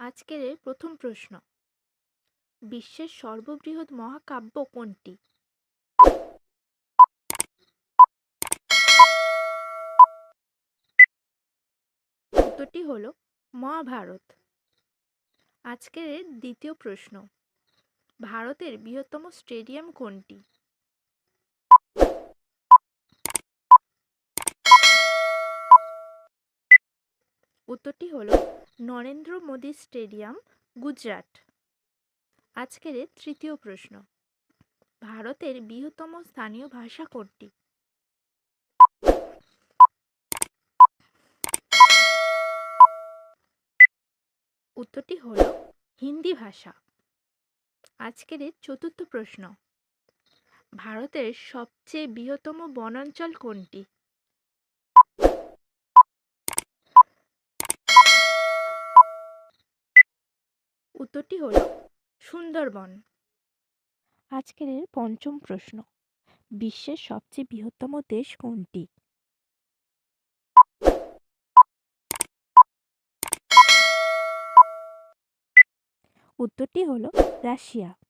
আজকের প্রথম প্রশ্ন। বিশ্বের সর্ববৃহৎ মহাকাব্য কোনটি? উত্তরটি হল মহাভারত। আজকের দ্বিতীয় প্রশ্ন। ভারতের বৃহত্তম স্টেডিয়াম কোনটি? উত্তরটি হল নরেন্দ্র মোদী স্টেডিয়াম, গুজরাট। আজকের তৃতীয় প্রশ্ন। ভারতের বৃহত্তম স্থানীয় ভাষা কোনটি? উত্তরটি হল হিন্দি ভাষা। আজকের চতুর্থ প্রশ্ন। ভারতের সবচেয়ে বৃহত্তম বনাঞ্চল কোনটি? উত্তরটি হল সুন্দরবন। আজকের পঞ্চম প্রশ্ন বিশ্বের সবচেয়ে বৃহত্তম দেশ কোনটি? উত্তরটি হল রাশিয়া।